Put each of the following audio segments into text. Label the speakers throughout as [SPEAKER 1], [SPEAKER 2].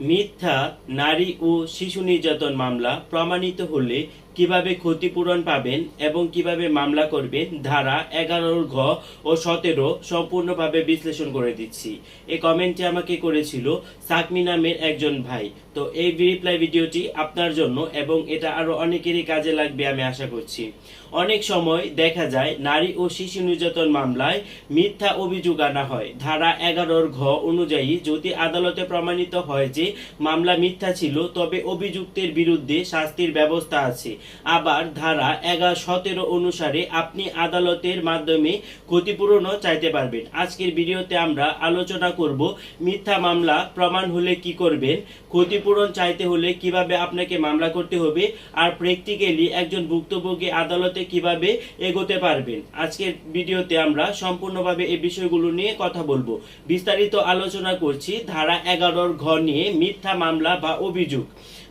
[SPEAKER 1] মিথ্যা নারী ও শিশু নির্যাতন মামলা প্রমাণিত হলে কীভাবে ক্ষতিপূরণ পাবেন এবং কীভাবে মামলা করবেন, ধারা এগারোর ঘ ও সতেরো সম্পূর্ণভাবে বিশ্লেষণ করে দিচ্ছি। এই কমেন্টটি আমাকে করেছিল সাকমি নামের একজন ভাই। তো এই রিপ্লাই ভিডিওটি আপনার জন্য এবং এটা আরও অনেকেরই কাজে লাগবে আমি আশা করছি। অনেক সময় দেখা যায় নারী ও শিশু নির্যাতন মামলায় মিথ্যা অভিযোগ আনা হয়। ধারা এগারোর ঘ অনুযায়ী যদি আদালতে প্রমাণিত হয় যে মামলা মিথ্যা ছিল, তবে অভিযুক্তের বিরুদ্ধে শাস্তির ব্যবস্থা আছে। আবার ধারা এগারো সতেরো অনুসারে আপনি আদালতের মাধ্যমে ক্ষতিপূরণও চাইতে পারবেন। আজকের ভিডিওতে আমরা আলোচনা করব মিথ্যা মামলা প্রমাণ হলে কি করবেন, ক্ষতিপূরণ চাইতে হলে কীভাবে আপনাকে মামলা করতে হবে, আর প্র্যাকটিক্যালি একজন ভুক্তভোগী আদালতে কীভাবে এগোতে পারবেন। আজকের ভিডিওতে আমরা সম্পূর্ণভাবে এই বিষয়গুলো নিয়ে কথা বলব। বিস্তারিত আলোচনা করছি ধারা এগারোর ঘ নিয়ে মিথ্যা মামলা বা অভিযোগ।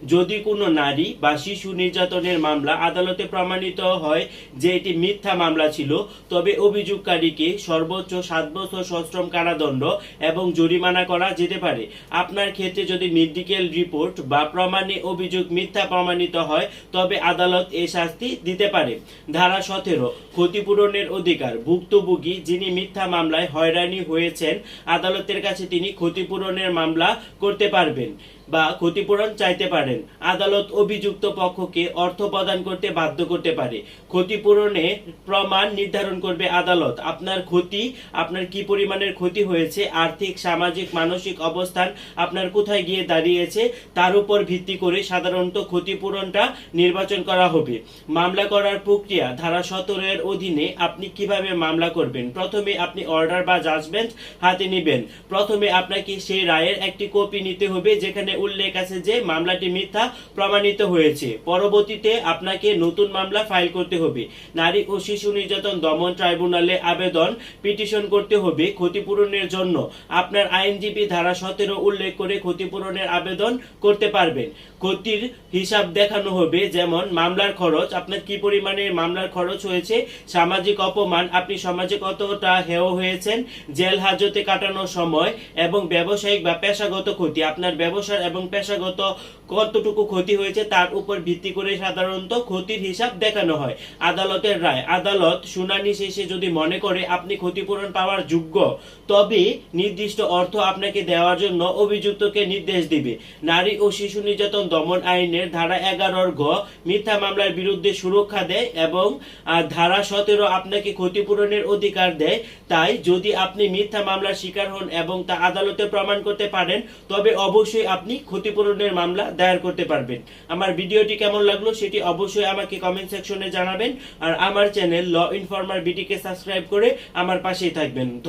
[SPEAKER 1] যদি কোনো নারী বা শিশু নির্যাতনের মামলা আদালতে প্রমাণিত হয় যে এটি মিথ্যা মামলা ছিল, তবে অভিযোগকারীকে সর্বোচ্চ সাত বছর সশ্রম কারাদণ্ড এবং জরিমানা করা যেতে পারে। আপনার ক্ষেত্রে যদি মেডিকেল রিপোর্ট বা প্রমাণে অভিযোগ মিথ্যা প্রমাণিত হয়, তবে আদালত এ শাস্তি দিতে পারে। ধারা সতেরো, ক্ষতিপূরণের অধিকার। ভুক্তভোগী যিনি মিথ্যা মামলায় হয়রানি হয়েছেন, আদালতের কাছে তিনি ক্ষতিপূরণের মামলা করতে পারবেন। বা ক্ষতিপূরণ চাইতে পারেন। আদালত অভিযুক্ত পক্ষকে অর্থ প্রদান করতে বাধ্য করতে পারে। ক্ষতিপূরণে প্রমাণ নির্ধারণ করবে আদালত। আপনার ক্ষতি, আপনার কি পরিমাণের ক্ষতি হয়েছে, আর্থিক, সামাজিক, মানসিক অবস্থান আপনার কোথায় গিয়ে দাঁড়িয়েছে, তার উপর ভিত্তি করে সাধারণত ক্ষতিপূরণটা নির্বাচন করা হবে। মামলা করার প্রক্রিয়া ধারা সতেরোর অধীনে আপনি কীভাবে মামলা করবেন? প্রথমে আপনি অর্ডার বা জাজমেন্ট হাতে নেবেন। প্রথমে আপনাকে সেই রায়ের একটি কপি নিতে হবে, যেখানে উল্লেখ আছে যে মামলাটি মিথ্যা প্রমাণিত হয়েছে। পরবর্তীতে আপনাকে নতুন মামলা ফাইল করতে হবে। নারী ও শিশু নির্যাতন দমন ট্রাইব্যুনালে আবেদন, পিটিশন করতে হবে ক্ষতিপূরণের জন্য। আপনার আইনজীবী ধারা সতেরো উল্লেখ করে ক্ষতিপূরণের আবেদন করতে পারবেন। ক্ষতির হিসাব দেখানো হবে, যেমন মামলার খরচ, আপনার কি পরিমাণে মামলার খরচ হয়েছে, সামাজিক অপমান, আপনি সমাজে কতটা হেয় হয়েছেন, জেল হাজতে কাটানোর সময়, এবং ব্যবসায়িক বা পেশাগত ক্ষতি, আপনার ব্যবসার এবং পেশাগত কতটুকু ক্ষতি হয়েছে তার উপর ভিত্তি করে সাধারণত ক্ষতির হিসাব দেখানো হয়। আদালতের রায়। আদালত শুনানি শেষে যদি মনে করে আপনি ক্ষতিপূরণ পাওয়ার যোগ্য, তবে নির্দিষ্ট অর্থ আপনাকে দেওয়ার জন্য অভিযুক্তকে নির্দেশ দিবে। নারী ও শিশু নির্যাতন দমন আইনের ধারা এগারোর ঘ মিথ্যা মামলার বিরুদ্ধে সুরক্ষা দেয় এবং ধারা সতেরো আপনাকে ক্ষতিপূরণের অধিকার দেয়। তাই যদি আপনি মিথ্যা মামলার শিকার হন এবং তা আদালতে প্রমাণ করতে পারেন, তবে অবশ্যই আপনি ক্ষতিপূরণের মামলা দায়ের করতে পারবেন। আমার ভিডিওটি কেমন লাগল সেটি অবশ্যই আমাকে কমেন্ট সেকশনে জানাবেন। আর আমার চ্যানেল ল ইনফরমার বিটিকে সাবস্ক্রাইব করে আমার পাশেই থাকবেন।